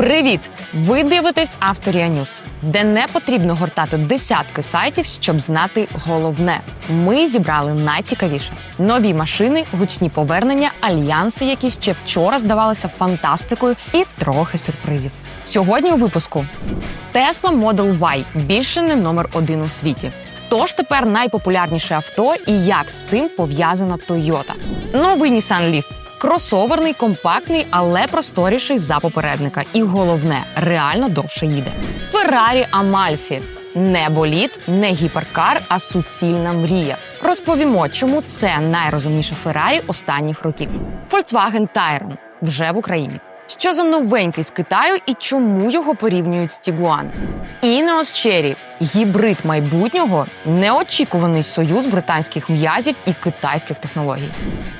Привіт! Ви дивитесь Авторія Ньюс, де не потрібно гортати десятки сайтів, щоб знати головне. Ми зібрали найцікавіше: нові машини, гучні повернення, альянси, які ще вчора здавалися фантастикою, і трохи сюрпризів. Сьогодні у випуску Tesla Model Y більше не номер один у світі. Хто ж тепер найпопулярніше авто і як з цим пов'язана Toyota? Новий Nissan Leaf Кросоверний, компактний, але просторіший за попередника. І головне, реально довше їде. Феррарі Амальфі. Не боліт, не гіперкар, а суцільна мрія. Розповімо, чому це найрозумніше Феррарі останніх років. Volkswagen Tyron вже в Україні. Що за новенький з Китаю і чому його порівнюють з Tiguan? Ineos Cherry – гібрид майбутнього, неочікуваний союз британських м'язів і китайських технологій.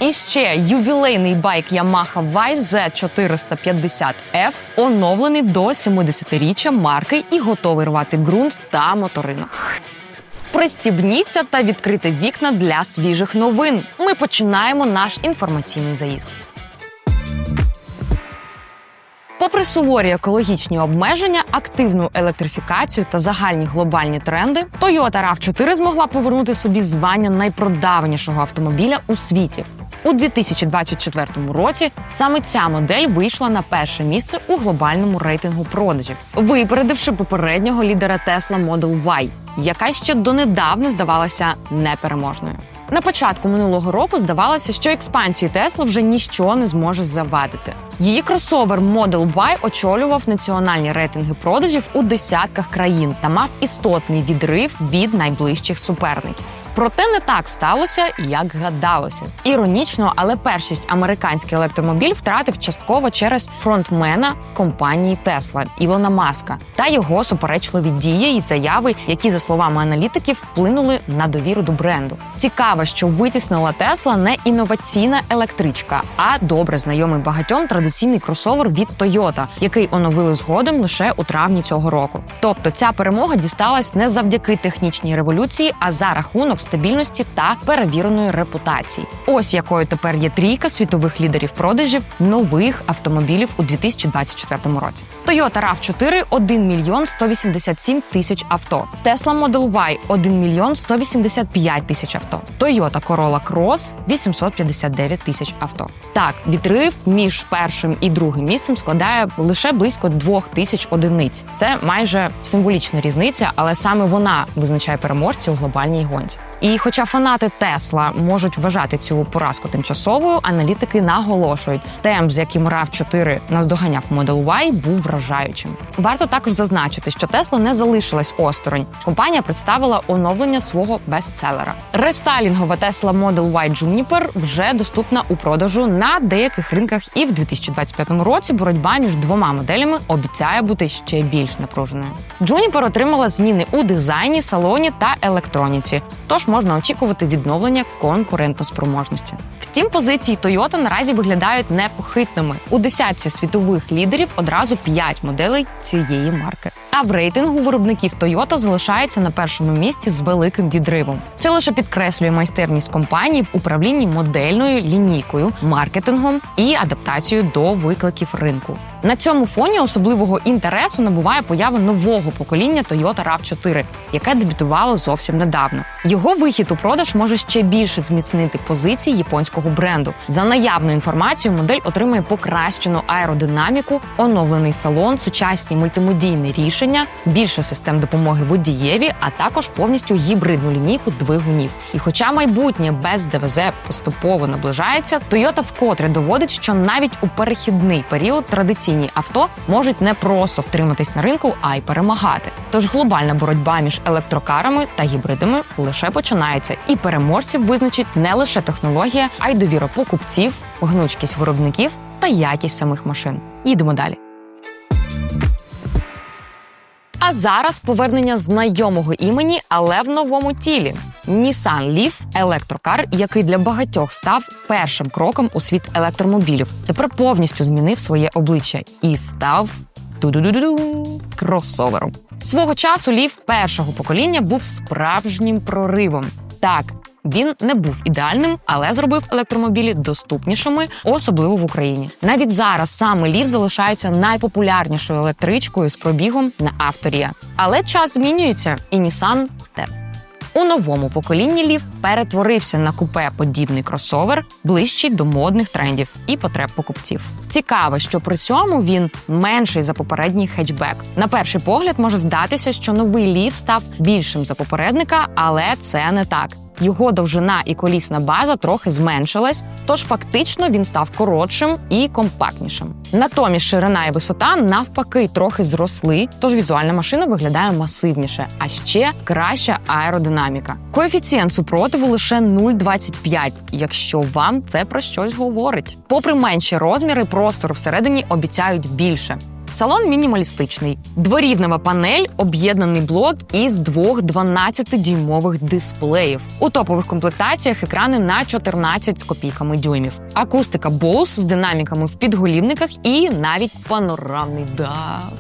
І ще ювілейний байк Yamaha YZ450F оновлений до 70-річчя марки і готовий рвати ґрунт та моторину. Пристібніться та відкрити вікна для свіжих новин. Ми починаємо наш інформаційний заїзд. Попри суворі екологічні обмеження, активну електрифікацію та загальні глобальні тренди, Toyota RAV4 змогла повернути собі звання найпродаванішого автомобіля у світі. У 2024 році саме ця модель вийшла на перше місце у глобальному рейтингу продажів, випередивши попереднього лідера Tesla Model Y, яка ще донедавна здавалася непереможною. На початку минулого року здавалося, що експансії Тесла вже ніщо не зможе завадити. Її кросовер Model Y очолював національні рейтинги продажів у десятках країн та мав істотний відрив від найближчих суперників. Проте не так сталося, як гадалося. Іронічно, але першість американський електромобіль втратив частково через фронтмена компанії Тесла Ілона Маска та його суперечливі дії і заяви, які, за словами аналітиків, вплинули на довіру до бренду. Цікаво, що витіснила Тесла не інноваційна електричка, а добре знайомий багатьом традиційний кросовер від Toyota, який оновили згодом лише у травні цього року. Тобто ця перемога дісталась не завдяки технічній революції, а за рахунок стабільності та перевіреної репутації. Ось якою тепер є трійка світових лідерів продажів нових автомобілів у 2024 році. Toyota RAV4 – 1 мільйон 187 тисяч авто. Tesla Model Y – 1 мільйон 185 тисяч авто. Toyota Corolla Cross – 859 тисяч авто. Так, відрив між першим і другим місцем складає лише близько двох тисяч одиниць. Це майже символічна різниця, але саме вона визначає переможця у глобальній гонці. І, хоча фанати Тесла можуть вважати цю поразку тимчасовою, аналітики наголошують, темп, з яким rav 4 наздоганяв Model Y, був вражаючим. Варто також зазначити, що Тесла не залишилась осторонь. Компанія представила оновлення свого бестселера. Рестайлінгова Tesla Model Y Juniper вже доступна у продажу на деяких ринках, і в 2025 році боротьба між двома моделями обіцяє бути ще більш напруженою. Juniper отримала зміни у дизайні, салоні та електроніці. Тож можна очікувати відновлення конкурентоспроможності. Втім, позиції Toyota наразі виглядають непохитними. У десятці світових лідерів одразу п'ять моделей цієї марки. А в рейтингу виробників Toyota залишається на першому місці з великим відривом. Це лише підкреслює майстерність компанії в управлінні модельною лінійкою, маркетингом і адаптацією до викликів ринку. На цьому фоні особливого інтересу набуває поява нового покоління Toyota RAV4, яке дебютувало зовсім недавно. Його вихід у продаж може ще більше зміцнити позиції японського бренду. За наявною інформацією, модель отримує покращену аеродинаміку, оновлений салон, сучасні мультимедійні рішення, більше систем допомоги водієві, а також повністю гібридну лінійку двигунів. І, хоча майбутнє без ДВЗ поступово наближається, Toyota вкотре доводить, що навіть у перехідний період традиційні авто можуть не просто втриматись на ринку, а й перемагати. Тож глобальна боротьба між електрокарами та гібридами лише починається, і переможців визначить не лише технологія, а й довіра покупців, гнучкість виробників та якість самих машин. Їдемо далі. Зараз повернення знайомого імені, але в новому тілі. Nissan Leaf – електрокар, який для багатьох став першим кроком у світ електромобілів. Тепер повністю змінив своє обличчя і став кросовером. Свого часу Ліф першого покоління був справжнім проривом. Так, Він не був ідеальним, але зробив електромобілі доступнішими, особливо в Україні. Навіть зараз саме Лів залишається найпопулярнішою електричкою з пробігом на авторія. Але час змінюється, і Nissan теж. У новому поколінні Лів перетворився на купе подібний кросовер, ближчий до модних трендів і потреб покупців. Цікаво, що при цьому він менший за попередній хетчбек. На перший погляд може здатися, що новий Лів став більшим за попередника, але це не так. Його довжина і колісна база трохи зменшилась, тож фактично він став коротшим і компактнішим. Натомість ширина і висота навпаки трохи зросли, тож візуальна машина виглядає масивніше, а ще краща аеродинаміка. Коефіцієнт супротиву лише 0,25, якщо вам це про щось говорить. Попри менші розміри, простору всередині обіцяють більше. Салон мінімалістичний, дворівнева панель, об'єднаний блок із двох 12-дюймових дисплеїв. У топових комплектаціях екрани на 14 з копійками дюймів. Акустика Bose з динаміками в підголівниках і навіть панорамний дах.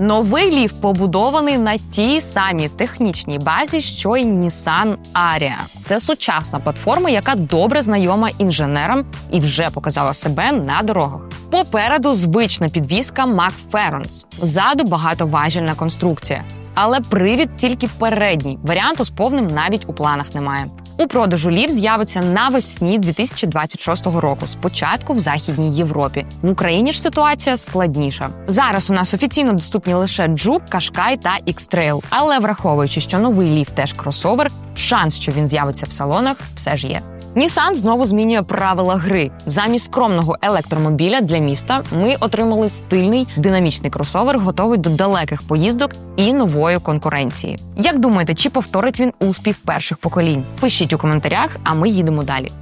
Новий ліф побудований на тій самій технічній базі, що й Nissan Aria. Це сучасна платформа, яка добре знайома інженерам і вже показала себе на дорогах. Попереду звична підвізка McFerrons. Ззаду багатоважільна конструкція. Але привід тільки передній. Варіанту з повним навіть у планах немає. У продажу лів з'явиться навесні 2026 року. Спочатку в Західній Європі. В Україні ж ситуація складніша. Зараз у нас офіційно доступні лише Джук, Кашкай та X-Trail. Але враховуючи, що новий лів теж кросовер, шанс, що він з'явиться в салонах, все ж є. Nissan знову змінює правила гри. Замість скромного електромобіля для міста ми отримали стильний динамічний кросовер, готовий до далеких поїздок і нової конкуренції. Як думаєте, чи повторить він успіх перших поколінь? Пишіть у коментарях, а ми їдемо далі.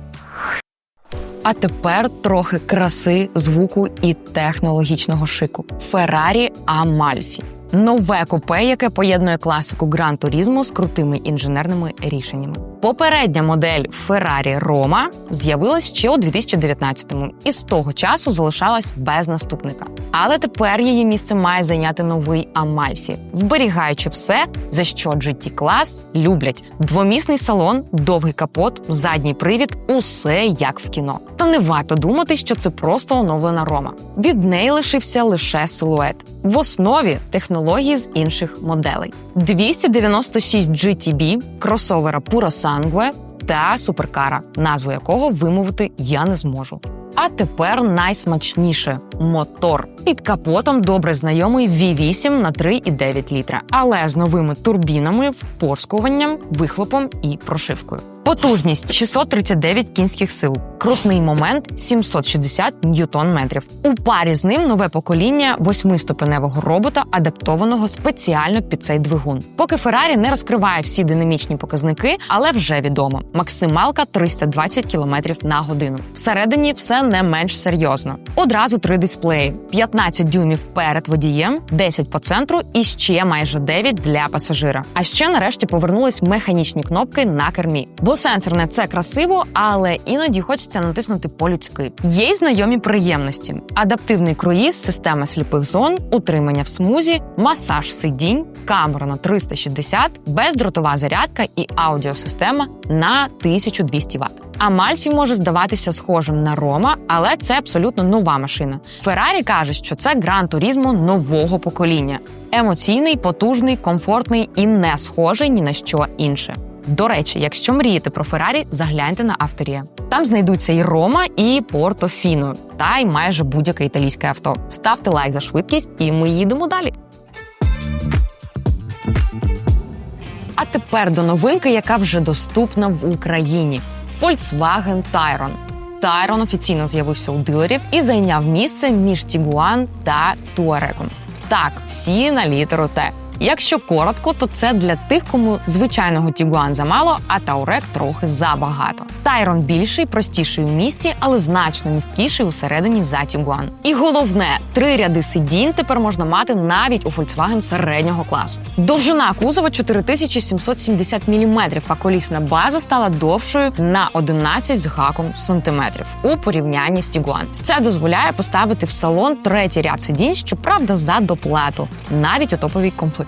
А тепер трохи краси, звуку і технологічного шику. Ferrari Amalfi. Нове купе, яке поєднує класику Гран Турізму з крутими інженерними рішеннями. Попередня модель Ferrari Roma з'явилась ще у 2019-му і з того часу залишалась без наступника. Але тепер її місце має зайняти новий Amalfi, зберігаючи все, за що GT клас люблять: двомісний салон, довгий капот, задній привід усе як в кіно. Та не варто думати, що це просто оновлена Рома. Від неї лишився лише силует. В основі технології з інших моделей: 296 GTB, кросовера Puro Sangue та суперкара, назву якого вимовити я не зможу. А тепер найсмачніше мотор. Під капотом добре знайомий V8 на 3,9 літра, але з новими турбінами, впорскуванням, вихлопом і прошивкою. Потужність 639 кінських сил, крутний момент 760 ньютон метрів. У парі з ним нове покоління восьмиступеневого робота, адаптованого спеціально під цей двигун. Поки Феррарі не розкриває всі динамічні показники, але вже відомо: максималка 320 км на годину. Всередині все не менш серйозно. Одразу три дисплеї: 15 дюймів перед водієм, 10 по центру і ще майже 9 для пасажира. А ще нарешті повернулись механічні кнопки на кермі. Бо сенсорне це красиво, але іноді хочеться натиснути по-людськи. Є й знайомі приємності: адаптивний круїз, система сліпих зон, утримання в смузі, масаж сидінь, камера на 360, бездротова зарядка і аудіосистема на 1200 Вт. Амальфі може здаватися схожим на Рома, але це абсолютно нова машина. Феррарі каже, що це гран турізмо нового покоління: емоційний, потужний, комфортний і не схожий ні на що інше. До речі, якщо мрієте про Феррарі, загляньте на авторія. Там знайдуться і Рома, і Портофіно, та й майже будь-яке італійське авто. Ставте лайк за швидкість, і ми їдемо далі. А тепер до новинки, яка вже доступна в Україні: Volkswagen Tayron. Tayron офіційно з'явився у дилерів і зайняв місце між Tiguan та Touareg. Так, всі на літеру Т. Якщо коротко, то це для тих, кому звичайного Тігуан замало, а Таурек трохи забагато. Тайрон більший, простіший у місті, але значно місткіший усередині за Тігуан. І головне, три ряди сидінь тепер можна мати навіть у Volkswagen середнього класу. Довжина кузова 4770 мм, а колісна база стала довшою на 11 з гаком сантиметрів у порівнянні з Тігуан. Це дозволяє поставити в салон третій ряд сидінь, щоправда, за доплату, навіть у топовій комплектації.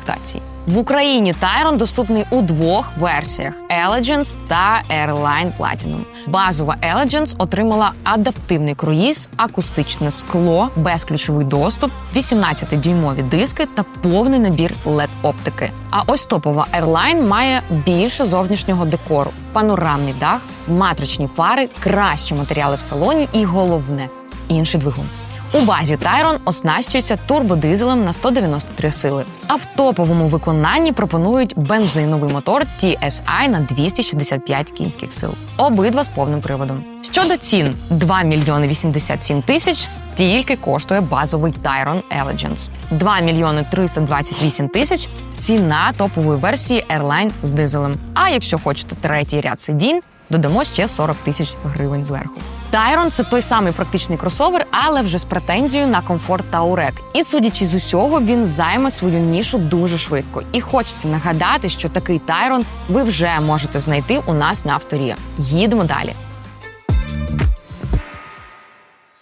В Україні Tyron доступний у двох версіях: Elegance та Airline Platinum. Базова Elegance отримала адаптивний круїз, акустичне скло, безключовий доступ, 18-дюймові диски та повний набір led оптики. А ось топова Airline має більше зовнішнього декору, панорамний дах, матричні фари, кращі матеріали в салоні і головне інший двигун. У базі Tyron оснащується турбодизелем на 193 сили. А в топовому виконанні пропонують бензиновий мотор TSI на 265 кінських сил. Обидва з повним приводом. Щодо цін, 2 мільйони 87 тисяч стільки коштує базовий Tyron Elegance. 2 мільйони 328 тисяч ціна топової версії Airline з дизелем. А якщо хочете третій ряд сидінь, додамо ще 40 тисяч гривень зверху. Тайрон це той самий практичний кросовер, але вже з претензією на комфорт та урек. І судячи з усього, він займе свою нішу дуже швидко. І хочеться нагадати, що такий Тайрон ви вже можете знайти у нас на авторі. Їдемо далі.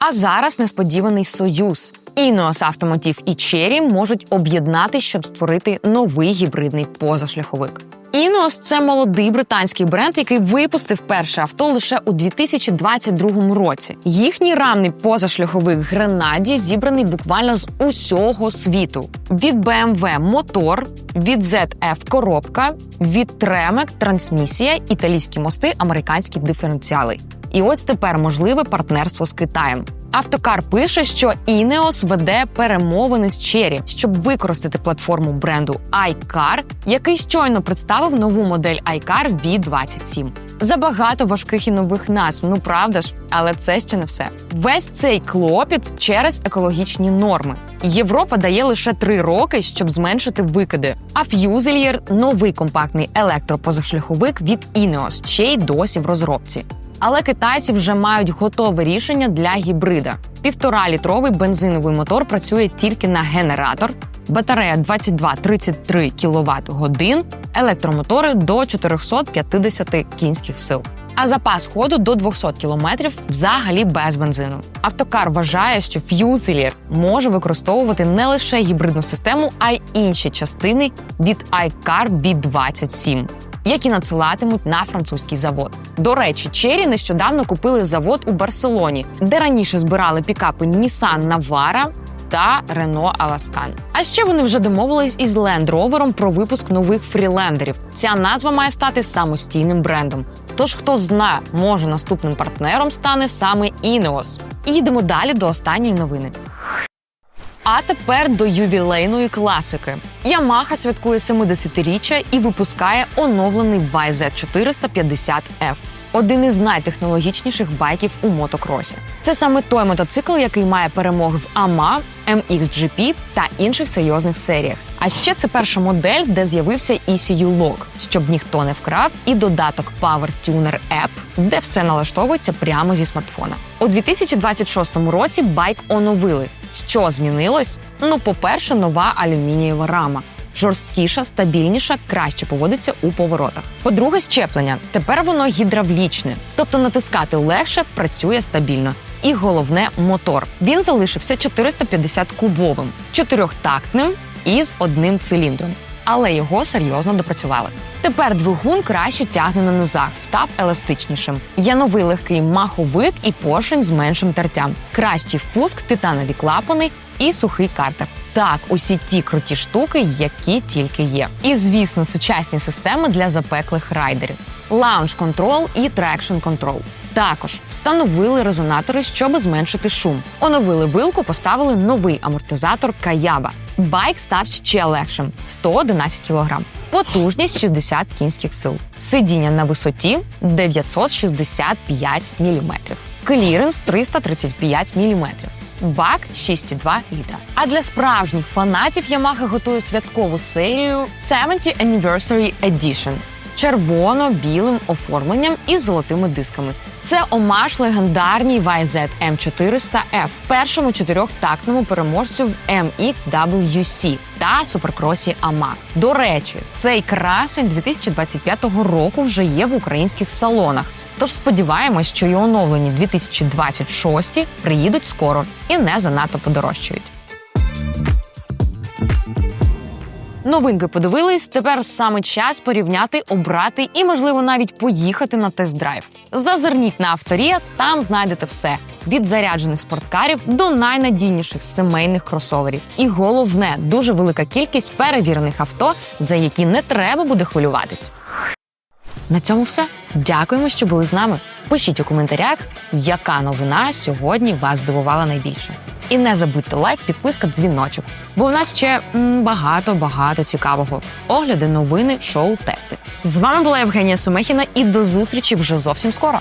А зараз несподіваний союз. Ineos Automotive і Chery можуть об'єднати, щоб створити новий гібридний позашляховик. Ineos – це молодий британський бренд, який випустив перше авто лише у 2022 році. Їхній рамний позашляховик Гренаді зібраний буквально з усього світу: від BMW – мотор, від ZF – коробка, від Tremec – трансмісія, італійські мости, американські диференціали. І ось тепер можливе партнерство з Китаєм. Автокар пише, що Ineos веде перемовини з Chery, щоб використати платформу бренду iCar, який щойно представив нову модель iCar V27. Забагато важких і нових назв, ну правда ж, але це ще не все. Весь цей клопіт через екологічні норми. Європа дає лише три роки, щоб зменшити викиди. А Fusilier – новий компактний електропозашляховик від Ineos, ще й досі в розробці. Але китайці вже мають готове рішення для гібрида. Півтора-літровий бензиновий мотор працює тільки на генератор, батарея 22-33 кВт годин, електромотори до 450 кінських сил. А запас ходу до 200 км взагалі без бензину. Автокар вважає, що Fusilier може використовувати не лише гібридну систему, а й інші частини від iCar B27 які надсилатимуть на французький завод. До речі, Chery нещодавно купили завод у Барселоні, де раніше збирали пікапи Nissan Navara та Renault Alaskan. А ще вони вже домовились із Land Rover про випуск нових фрілендерів. Ця назва має стати самостійним брендом. Тож, хто зна, може наступним партнером стане саме Ineos. І їдемо далі до останньої новини. А тепер до ювілейної класики. Ямаха святкує 70-річчя і випускає оновлений YZ450F. Один із найтехнологічніших байків у мотокросі. Це саме той мотоцикл, який має перемоги в AMA, MXGP та інших серйозних серіях. А ще це перша модель, де з'явився ECU Lock, щоб ніхто не вкрав, і додаток Power Tuner App, де все налаштовується прямо зі смартфона. У 2026 році байк оновили. Що змінилось? Ну, по-перше, нова алюмінієва рама. Жорсткіша, стабільніша, краще поводиться у поворотах. По-друге, щеплення. Тепер воно гідравлічне, тобто натискати легше, працює стабільно. І головне мотор. Він залишився 450 кубовим, чотирьохтактним і з одним циліндром. Але його серйозно допрацювали. Тепер двигун краще тягне на низах, став еластичнішим. Є новий легкий маховик і поршень з меншим тертям. Кращий впуск, титанові клапани і сухий картер. Так, усі ті круті штуки, які тільки є. І звісно, сучасні системи для запеклих райдерів. Лаунж контрол і трекшн контрол. Також встановили резонатори, щоб зменшити шум. Оновили вилку, поставили новий амортизатор Каяба. Байк став ще легшим 111 кг. Потужність 60 кінських сил. Сидіння на висоті 965 мм. Кліренс 335 мм. Бак 6,2 літра. А для справжніх фанатів Yamaha готує святкову серію 70 Anniversary Edition з червоно-білим оформленням і золотими дисками. Це омаж легендарній YZ M400F, першому чотирьохтактному переможцю в MXWC та суперкросі AMA. До речі, цей красень 2025 року вже є в українських салонах. Тож сподіваємось, що і оновлені 2026 приїдуть скоро і не занадто подорожчають. Новинки подивились. Тепер саме час порівняти, обрати і, можливо, навіть поїхати на тест-драйв. Зазирніть на авторія, там знайдете все від заряджених спорткарів до найнадійніших сімейних кросоверів. І головне, дуже велика кількість перевірених авто, за які не треба буде хвилюватись. На цьому все. Дякуємо, що були з нами. Пишіть у коментарях, яка новина сьогодні вас здивувала найбільше. І не забудьте лайк, підписка, дзвіночок. Бо в нас ще багато багато цікавого. Огляди, новини, шоу, тести. З вами була Євгенія Семехіна і до зустрічі вже зовсім скоро.